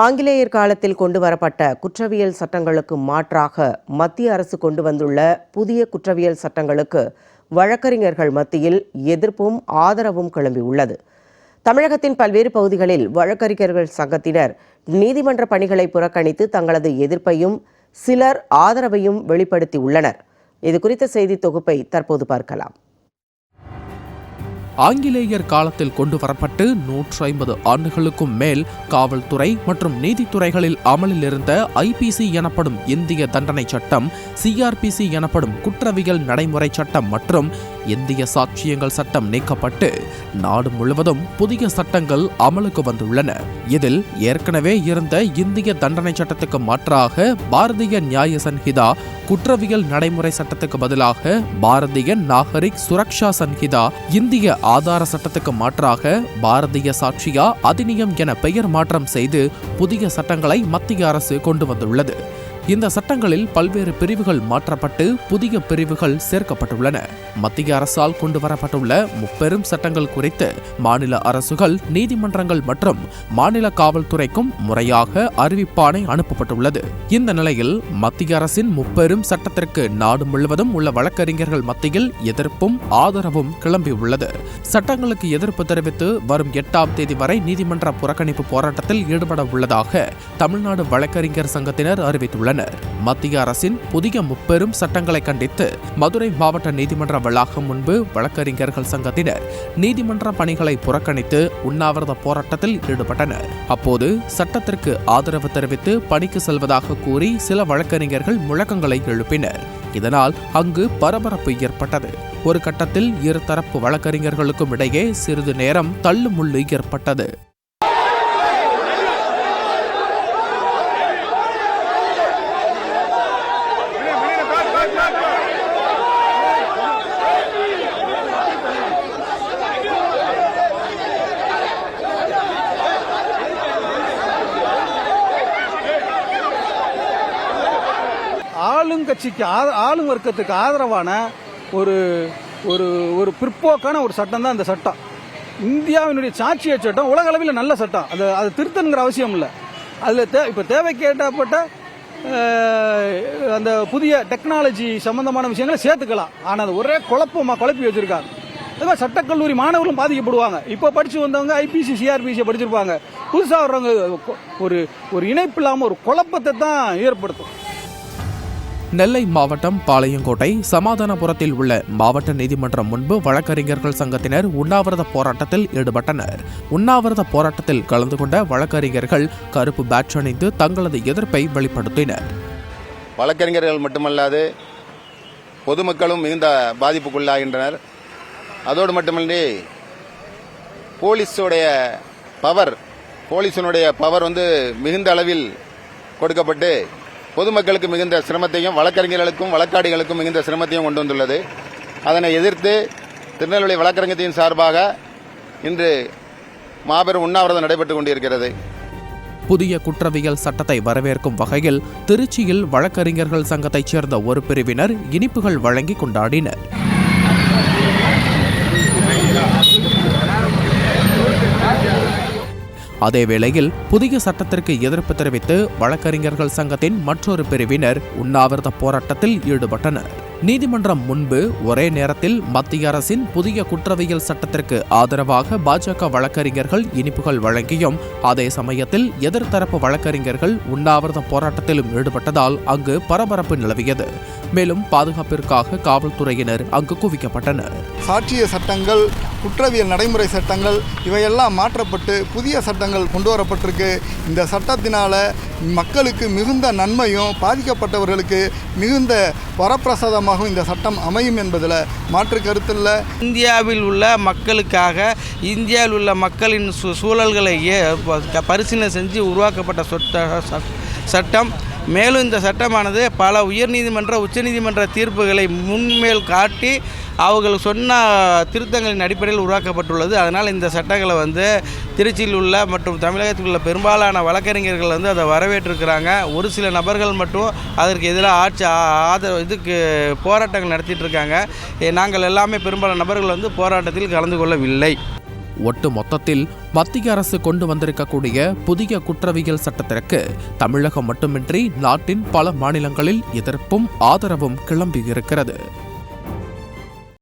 ஆங்கிலேயர் காலத்தில் கொண்டு வரப்பட்ட குற்றவியல் சட்டங்களுக்கு மாற்றாக மத்திய அரசு கொண்டு வந்துள்ள புதிய குற்றவியல் சட்டங்களுக்கு வழக்கறிஞர்கள் மத்தியில் எதிர்ப்பும் ஆதரவும் கிளம்பியுள்ளது தமிழகத்தின் பல்வேறு பகுதிகளில் வழக்கறிஞர்கள் சங்கத்தினர் நீதிமன்ற பணிகளை புறக்கணித்து தங்களது எதிர்ப்பையும் சிலர் ஆதரவையும் வெளிப்படுத்தியுள்ளனர். இது குறித்த செய்தி தொகுப்பை தற்போது பார்க்கலாம். ஆங்கிலேயர் காலத்தில் கொண்டு வரப்பட்டு நூற்று ஐம்பது ஆண்டுகளுக்கும் மேல் காவல்துறை மற்றும் நீதித்துறைகளில் அமலில் இருந்த ஐபிசி எனப்படும் இந்திய தண்டனை சட்டம் சிஆர்பிசி எனப்படும் குற்றவியல் நடைமுறை சட்டம் மற்றும் இந்திய சாட்சியங்கள் சட்டம் நீக்கப்பட்டு நாடு முழுவதும் புதிய சட்டங்கள் அமலுக்கு வந்துள்ளன. இதில் ஏற்கனவே இருந்த இந்திய தண்டனை சட்டத்துக்கு மாற்றாக பாரதிய நியாய சன்ஹிதா குற்றவியல் நடைமுறை சட்டத்துக்கு பதிலாக பாரதிய நாகரிக் சுரக்ஷா சன்ஹிதா இந்திய ஆதார சட்டத்துக்கு மாற்றாக பாரதிய சாட்சியா அதிநியம் என பெயர் மாற்றம் செய்து புதிய சட்டங்களை மத்திய அரசு கொண்டு வந்துள்ளது. இந்த சட்டங்களில் பல்வேறு பிரிவுகள் மாற்றப்பட்டு புதிய பிரிவுகள் சேர்க்கப்பட்டுள்ளன. மத்திய அரசால் கொண்டு வரப்பட்டுள்ள முப்பெரும் சட்டங்கள் குறித்து மாநில அரசுகள் நீதிமன்றங்கள் மற்றும் மாநில காவல்துறைக்கும் முறையாக அறிவிப்பானை அனுப்பப்பட்டுள்ளது. இந்த நிலையில் மத்திய அரசின் முப்பெரும் சட்டத்திற்கு நாடு முழுவதும் உள்ள வழக்கறிஞர்கள் மத்தியில் எதிர்ப்பும் ஆதரவும் கிளம்பியுள்ளது. சட்டங்களுக்கு எதிர்ப்பு தெரிவித்து வரும் எட்டாம் தேதி வரை நீதிமன்ற புறக்கணிப்பு போராட்டத்தில் ஈடுபட உள்ளதாக தமிழ்நாடு வழக்கறிஞர் சங்கத்தினர் அறிவித்துள்ளனர். மத்திய அரசின் புதிய முப்பெரும் சட்டங்களை கண்டித்து மதுரை மாவட்ட நீதிமன்ற வளாகம் முன்பு வழக்கறிஞர்கள் சங்கத்தினர் நீதிமன்ற பணிகளை புறக்கணித்து உண்ணாவிரத போராட்டத்தில் ஈடுபட்டனர். அப்போது சட்டத்திற்கு ஆதரவு தெரிவித்து பணிக்கு செல்வதாக கூறி சில வழக்கறிஞர்கள் முழக்கங்களை எழுப்பினர். இதனால் அங்கு பரபரப்பு ஏற்பட்டது. ஒரு கட்டத்தில் இருதரப்பு வழக்கறிஞர்களுக்கும் இடையே சிறிது நேரம் தள்ளுமுள்ளு ஏற்பட்டது. ஆளும் கட்சிக்கு ஆளும் வர்க்கத்துக்கு ஆதரவான ஒரு ஒரு ஒரு பிற்போக்கான ஒரு சட்டம் தான் இந்த சட்டம். இந்தியாவினுடைய சாட்சிய சட்டம் உலக அளவில் நல்ல சட்டம். அது அது திருத்தணுங்கிற அவசியம் இல்லை. அதில் தே இப்போ தேவைக்கேட்டப்பட்ட அஹ், அந்த புதிய டெக்னாலஜி சம்பந்தமான விஷயங்களை சேர்த்துக்கலாம். ஆனால் அது ஒரே குழப்பமாக குழப்பி வச்சிருக்காங்க. அதுமாதிரி சட்டக்கல்லூரி மாணவர்களும் பாதிக்கப்படுவாங்க. இப்போ படித்து வந்தவங்க ஐபிசி சிஆர்பிசியை படிச்சிருப்பாங்க. புதுசாக வர்றவங்க ஒரு ஒரு இணைப்பு இல்லாமல் ஒரு குழப்பத்தை தான் ஏற்படுத்தும். நெல்லை மாவட்டம் பாளையங்கோட்டை சமாதானபுரத்தில் உள்ள மாவட்ட நீதிமன்றம் முன்பு வழக்கறிஞர்கள் சங்கத்தினர் உண்ணாவிரத போராட்டத்தில் ஈடுபட்டனர். உண்ணாவிரத போராட்டத்தில் கலந்து கொண்ட வழக்கறிஞர்கள் கருப்பு பேட்ச் அணிந்து தங்களது எதிர்ப்பை வெளிப்படுத்தினர். வழக்கறிஞர்கள் மட்டுமல்லாது பொதுமக்களும் மிகுந்த பாதிப்புக்குள்ளாகின்றனர். அதோடு மட்டுமின்றி போலீஸுடைய பவர் போலீஸினுடைய பவர் வந்து மிகுந்த அளவில் கொடுக்கப்பட்டு பொதுமக்களுக்கு மிகுந்த சிரமத்தையும் வழக்கறிஞர்களுக்கும் வழக்காடிகளுக்கும் மிகுந்த சிரமத்தையும் கொண்டு வந்துள்ளது. அதனை எதிர்த்து திருநெல்வேலி வழக்கறிஞத்தின் சார்பாக இன்று மாபெரும் உண்ணாவிரதம் நடைபெற்றுக் கொண்டிருக்கிறது. புதிய குற்றவியல் சட்டத்தை வரவேற்கும் வகையில் திருச்சியில் வழக்கறிஞர்கள் சங்கத்தைச் சேர்ந்த ஒரு பிரிவினர் இனிப்புகள் வழங்கி கொண்டாடினர். அதேவேளையில் புதிய சட்டத்திற்கு எதிர்ப்பு தெரிவித்து வழக்கறிஞர்கள் சங்கத்தின் மற்றொரு பிரிவினர் உண்ணாவிரத போராட்டத்தில் ஈடுபட்டனர். நீதிமன்றம் முன்பு ஒரே நேரத்தில் மத்திய அரசின் புதிய குற்றவியல் சட்டத்திற்கு ஆதரவாக பாஜக வழக்கறிஞர்கள் இனிப்புகள் வழங்கியும் அதே சமயத்தில் எதிர்த்தரப்பு வழக்கறிஞர்கள் உண்ணாவிரத போராட்டத்திலும் ஈடுபட்டதால் அங்கு பரபரப்பு நிலவியது. மேலும் பாதுகாப்பிற்காக காவல்துறையினர் அங்கு குவிக்கப்பட்டனர். சாட்சிய சட்டங்கள் குற்றவியல் நடைமுறை சட்டங்கள் இவையெல்லாம் மாற்றப்பட்டு புதிய சட்டங்கள் கொண்டு வரப்பட்டிருக்கு. இந்த சட்டத்தினால மக்களுக்கு மிகுந்த நன்மையும் பாதிக்கப்பட்டவர்களுக்கு மிகுந்த வரப்பிரசாதமாக வரப்பிரசாதமாகவும் இந்த சட்டம் அமையும் என்பதில் மாற்று கருத்தில் இந்தியாவில் உள்ள மக்களுக்காக இந்தியாவில் உள்ள மக்களின் சூ சூழல்களை பரிசீலனை செஞ்சு உருவாக்கப்பட்ட சொட்ட ச- சட்டம். மேலும் இந்த சட்டமானது பல உயர்நீதிமன்ற உச்சநீதிமன்ற தீர்ப்புகளை முன்மேல் காட்டி அவர்கள் சொன்ன திருத்தங்களின் அடிப்படையில் உருவாக்கப்பட்டுள்ளது. அதனால் இந்த சட்டங்களை வந்து திருச்சியில் உள்ள மற்றும் தமிழகத்தில் உள்ள பெரும்பாலான வழக்கறிஞர்கள் வந்து அதை வரவேற்றிருக்கிறாங்க. ஒரு சில நபர்கள் மட்டும் அதற்கு எதிராக ஆட்சி ஆதரவு இதுக்கு போராட்டங்கள் நடத்திட்டு இருக்காங்க நாங்கள் எல்லாமே பெரும்பாலான நபர்கள் வந்து போராட்டத்தில் கலந்து கொள்ளவில்லை. ஒட்டு மொத்தத்தில் மத்திய அரசு கொண்டு வந்திருக்கக்கூடிய புதிய குற்றவியல் சட்டத்திற்கு தமிழகம் மட்டுமின்றி நாட்டின் பல மாநிலங்களில் எதிர்ப்பும் ஆதரவும் கிளம்பியிருக்கிறது.